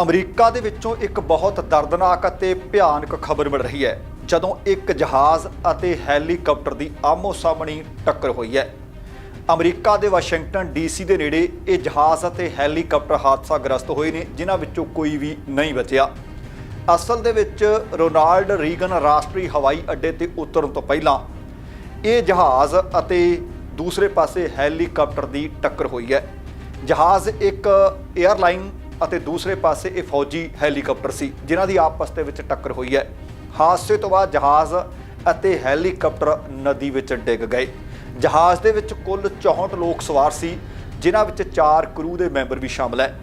America ਦੇ ਵਿੱਚੋਂ ਇੱਕ ਬਹੁਤ ਦਰਦਨਾਕ ਅਤੇ ਭਿਆਨਕ ਖਬਰ ਮਿਲ ਰਹੀ ਹੈ, ਜਦੋਂ ਇੱਕ ਜਹਾਜ਼ ਅਤੇ ਹੈਲੀਕਾਪਟਰ ਦੀ ਆਮੋ-ਸਾਹਮਣੀ ਟੱਕਰ ਹੋਈ ਹੈ। ਅਮਰੀਕਾ ਦੇ ਵਾਸ਼ਿੰਗਟਨ ਡੀਸੀ ਦੇ ਨੇੜੇ ਇਹ ਜਹਾਜ਼ ਅਤੇ ਹੈਲੀਕਾਪਟਰ ਹਾਦਸਾ ਗ੍ਰਸਤ ਹੋਏ ਨੇ, ਜਿਨ੍ਹਾਂ ਵਿੱਚੋਂ ਕੋਈ ਵੀ ਨਹੀਂ ਬਚਿਆ। ਅਸਲ ਦੇ ਵਿੱਚ ਰੋਨਾਲਡ ਰੀਗਨ ਰਾਸ਼ਟਰੀ ਹਵਾਈ ਅੱਡੇ ਤੇ ਉਤਰਨ ਤੋਂ ਪਹਿਲਾਂ ਇਹ ਜਹਾਜ਼ ਅਤੇ ਦੂਸਰੇ ਪਾਸੇ ਹੈਲੀਕਾਪਟਰ ਦੀ ਟੱਕਰ ਹੋਈ ਹੈ। ਜਹਾਜ਼ ਇੱਕ 에ਅਰਲਾਈਨ ਅਤੇ ਦੂਸਰੇ ਪਾਸੇ ਇਹ ਫੌਜੀ ਹੈਲੀਕਾਪਟਰ ਸੀ, ਜਿਨ੍ਹਾਂ ਦੀ ਆਪਸ ਦੇ ਵਿੱਚ ਟੱਕਰ ਹੋਈ ਹੈ। ਹਾਦਸੇ ਤੋਂ ਬਾਅਦ ਜਹਾਜ਼ ਅਤੇ ਹੈਲੀਕਾਪਟਰ ਨਦੀ ਵਿੱਚ ਡਿੱਗ ਗਏ। ਜਹਾਜ਼ ਦੇ ਵਿੱਚ ਕੁੱਲ 64 ਲੋਕ ਸਵਾਰ ਸੀ, ਜਿਨ੍ਹਾਂ ਵਿੱਚ 4 ਕਰੂ ਦੇ ਮੈਂਬਰ ਵੀ ਸ਼ਾਮਲ ਹੈ।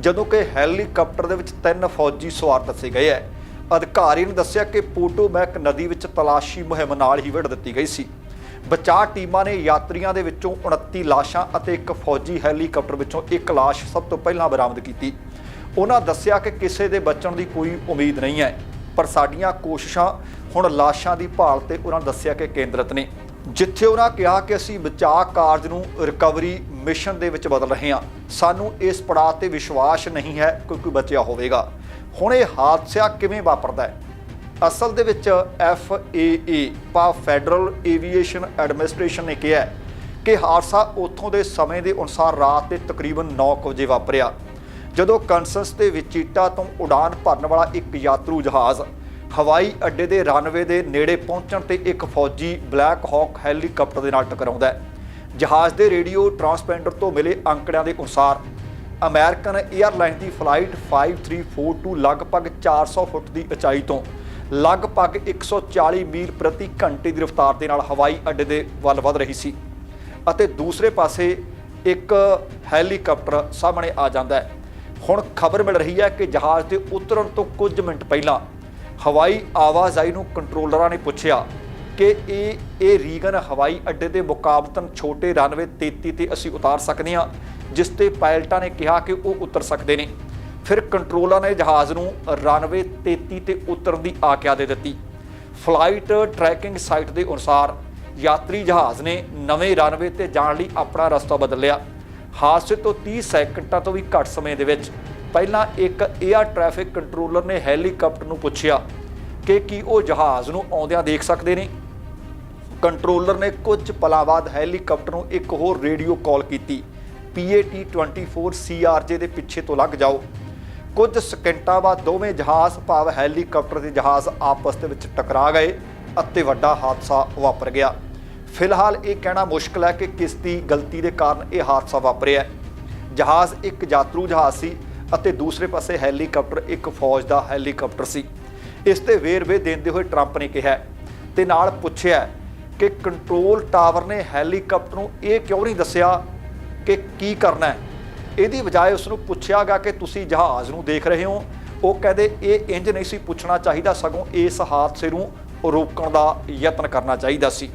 ਜਦੋਂ ਕਿ ਹੈਲੀਕਾਪਟਰ ਦੇ ਵਿੱਚ ਤਿੰਨ ਫੌਜੀ ਸਵਾਰ ਦੱਸੇ ਗਏ ਹੈ। ਅਧਿਕਾਰੀ ਨੇ ਦੱਸਿਆ ਕਿ ਪੋਟੋਮੈਕ ਨਦੀ ਵਿੱਚ ਤਲਾਸ਼ੀ ਮੁਹਿੰਮ ਨਾਲ ਹੀ ਵਿੜ ਦਿੱਤੀ ਗਈ ਸੀ। ਬਚਾਅ ਟੀਮਾਂ ਨੇ ਯਾਤਰੀਆਂ ਦੇ ਵਿੱਚੋਂ 29 ਲਾਸ਼ਾਂ ਅਤੇ ਇੱਕ ਫੌਜੀ ਹੈਲੀਕਾਪਟਰ ਵਿੱਚੋਂ ਇੱਕ ਲਾਸ਼ ਸਭ ਤੋਂ ਪਹਿਲਾਂ ਬਰਾਮਦ ਕੀਤੀ। ਉਹਨਾਂ ਦੱਸਿਆ ਕਿ ਕਿਸੇ ਦੇ ਬਚਣ ਦੀ ਕੋਈ ਉਮੀਦ ਨਹੀਂ ਹੈ, ਪਰ ਸਾਡੀਆਂ ਕੋਸ਼ਿਸ਼ਾਂ ਹੁਣ ਲਾਸ਼ਾਂ ਦੀ ਭਾਲ ਤੇ ਉਹਨਾਂ ਦੱਸਿਆ ਕਿ ਕੇਂਦਰਿਤ ਨੇ। ਜਿੱਥੇ ਉਹਨਾਂ ਕਿਹਾ ਕਿ ਅਸੀਂ ਬਚਾਅ ਕਾਰਜ ਨੂੰ ਰਿਕਵਰੀ ਮਿਸ਼ਨ ਦੇ ਵਿੱਚ ਬਦਲ ਰਹੇ ਹਾਂ, ਸਾਨੂੰ ਇਸ ਪੜਾਅ ਤੇ ਵਿਸ਼ਵਾਸ ਨਹੀਂ ਹੈ ਕਿ ਕੋਈ ਬਚਿਆ ਹੋਵੇਗਾ। ਹੁਣ ਇਹ ਹਾਦਸਾ ਕਿਵੇਂ ਵਾਪਰਦਾ ਹੈ? ਅਸਲ ਦੇ ਵਿੱਚ FAA ਪਾ ਫੈਡਰਲ ਏਵੀਏਸ਼ਨ ਐਡਮਿਨਿਸਟ੍ਰੇਸ਼ਨ ਨੇ ਕਿਹਾ ਕਿ ਹਾਦਸਾ ਉੱਥੋਂ ਦੇ ਸਮੇਂ ਦੇ ਅਨੁਸਾਰ ਰਾਤ ਦੇ ਤਕਰੀਬਨ 9 ਕੁ ਵਜੇ ਵਾਪਰਿਆ, ਜਦੋਂ ਕੰਸਸ ਦੇ ਵਿਚੀਟਾ ਤੋਂ ਉਡਾਨ ਭਰਨ ਵਾਲਾ ਇੱਕ ਯਾਤਰੂ ਜਹਾਜ਼ ਹਵਾਈ ਅੱਡੇ ਦੇ ਰਨਵੇ ਦੇ ਨੇੜੇ ਪਹੁੰਚਣ ਤੇ ਇੱਕ ਫੌਜੀ ਬਲੈਕ ਹਾਕ ਹੈਲੀਕਾਪਟਰ ਦੇ ਨਾਲ ਟਕਰਾਉਂਦਾ ਹੈ। ਜਹਾਜ਼ ਦੇ ਰੇਡੀਓ ਟਰਾਂਸਪੈਂਡਰ ਤੋਂ ਮਿਲੇ ਅੰਕੜਿਆਂ ਦੇ ਅਨੁਸਾਰ ਅਮਰੀਕਨ 에ਅਰਲਾਈਨ ਦੀ ਫਲਾਈਟ 5342 ਲਗਭਗ 400 ਫੁੱਟ ਦੀ ਉਚਾਈ ਤੋਂ ਲਗਭਗ 140 ਮੀਲ ਪ੍ਰਤੀ ਘੰਟੇ ਦੀ ਰਫ਼ਤਾਰ ਦੇ ਨਾਲ ਹਵਾਈ ਅੱਡੇ ਦੇ ਵੱਲ ਵਧ ਰਹੀ ਸੀ ਅਤੇ ਦੂਸਰੇ ਪਾਸੇ ਇੱਕ ਹੈਲੀਕਾਪਟਰ ਸਾਹਮਣੇ ਆ ਜਾਂਦਾ ਹੈ। ਹੁਣ ਖਬਰ ਮਿਲ ਰਹੀ ਹੈ ਕਿ ਜਹਾਜ਼ ਦੇ ਉਤਰਨ ਤੋਂ ਕੁਝ ਮਿੰਟ ਪਹਿਲਾਂ ਹਵਾਈ ਆਵਾਜਾਈ ਨੂੰ ਕੰਟਰੋਲਰਾਂ ਨੇ ਪੁੱਛਿਆ ਕਿ ਇਹ ਇਹ ਰੀਗਨ ਹਵਾਈ ਅੱਡੇ ਦੇ ਮੁਕਾਬਲਤਨ ਛੋਟੇ ਰਨਵੇ 33 ਤੇ ਅਸੀਂ ਉਤਾਰ ਸਕਦੇ ਹਾਂ, ਜਿਸ ਤੇ ਪਾਇਲਟਾਂ ਨੇ ਕਿਹਾ ਕਿ ਉਹ ਉਤਰ ਸਕਦੇ ਨੇ। ਫਿਰ ਕੰਟਰੋਲਰ ਨੇ ਜਹਾਜ਼ ਨੂੰ ਰਨਵੇ 33 ਤੇ ਉਤਰਨ ਦੀ ਆਗਿਆ ਦੇ ਦਿੱਤੀ। ਫਲਾਈਟ ਟਰੈਕਿੰਗ ਸਾਈਟ ਦੇ ਅਨੁਸਾਰ ਯਾਤਰੀ ਜਹਾਜ਼ ਨੇ ਨਵੇਂ ਰਨਵੇ ਤੇ ਜਾਣ ਲਈ ਆਪਣਾ ਰਸਤਾ ਬਦਲਿਆ। ਹਾਦਸੇ ਤੋਂ 30 ਸੈਕਿੰਟਾਂ ਤੋਂ ਵੀ ਘੱਟ ਸਮੇਂ ਦੇ ਵਿੱਚ ਪਹਿਲਾਂ ਇੱਕ 에ਅਰ ਟ੍ਰੈਫਿਕ ਕੰਟਰੋਲਰ ਨੇ ਹੈਲੀਕਾਪਟਰ ਨੂੰ ਪੁੱਛਿਆ ਕਿ ਕੀ ਉਹ ਜਹਾਜ਼ ਨੂੰ ਆਉਂਦਿਆਂ ਦੇਖ ਸਕਦੇ ਨੇ। ਕੰਟਰੋਲਰ ਨੇ ਕੁਝ ਪਲਾਂ ਬਾਅਦ ਹੈਲੀਕਾਪਟਰ ਨੂੰ ਇੱਕ ਹੋਰ ਰੇਡੀਓ ਕਾਲ ਕੀਤੀ। PAT 24 CRJ ਦੇ ਪਿੱਛੇ ਤੋਂ ਲੱਗ ਜਾਓ। ਕੁਝ ਸਕਿੰਟਾਂ ਬਾਅਦ ਦੋਵੇਂ ਜਹਾਜ਼ ਭਾਵ ਹੈਲੀਕਾਪਟਰ ਤੇ ਜਹਾਜ਼ ਆਪਸ ਦੇ ਵਿੱਚ ਟਕਰਾ ਗਏ ਅਤੇ ਵੱਡਾ ਹਾਦਸਾ ਵਾਪਰ ਗਿਆ। ਫਿਲਹਾਲ ਇਹ ਕਹਿਣਾ ਮੁਸ਼ਕਲ ਹੈ ਕਿ ਕਿਸ ਦੀ ਗਲਤੀ ਦੇ ਕਾਰਨ ਇਹ ਹਾਦਸਾ ਵਾਪਰਿਆ ਜਹਾਜ਼ ਇੱਕ ਯਾਤਰੂ ਜਹਾਜ਼ ਸੀ ਅਤੇ ਦੂਸਰੇ ਪਾਸੇ ਹੈਲੀਕਾਪਟਰ ਇੱਕ ਫੌਜ ਦਾ ਹੈਲੀਕਾਪਟਰ ਸੀ। ਇਸ ਤੇ ਵੇਰਵੇ ਦਿੰਦੇ ਹੋਏ ਟਰੰਪ ਨੇ ਕਿਹਾ ਤੇ ਨਾਲ ਪੁੱਛਿਆ ਕਿ ਕੰਟਰੋਲ ਟਾਵਰ ਨੇ ਹੈਲੀਕਾਪਟਰ ਨੂੰ ਇਹ ਕਿਉਂ ਨਹੀਂ ਦੱਸਿਆ ਕਿ ਕੀ ਕਰਨਾ ਹੈ। ਇਹਦੀ ਬਜਾਏ ਉਸ ਨੂੰ ਪੁੱਛਿਆ ਗਿਆ ਕਿ ਤੁਸੀਂ ਜਹਾਜ਼ ਨੂੰ ਦੇਖ ਰਹੇ ਹੋ। ਉਹ ਕਹਿੰਦੇ, ਇਹ ਇੰਜ ਨਹੀਂ ਸੀ ਪੁੱਛਣਾ ਚਾਹੀਦਾ, ਸਗੋਂ ਇਸ ਹਾਦਸੇ ਨੂੰ ਰੋਕਣ ਦਾ ਯਤਨ ਕਰਨਾ ਚਾਹੀਦਾ ਸੀ।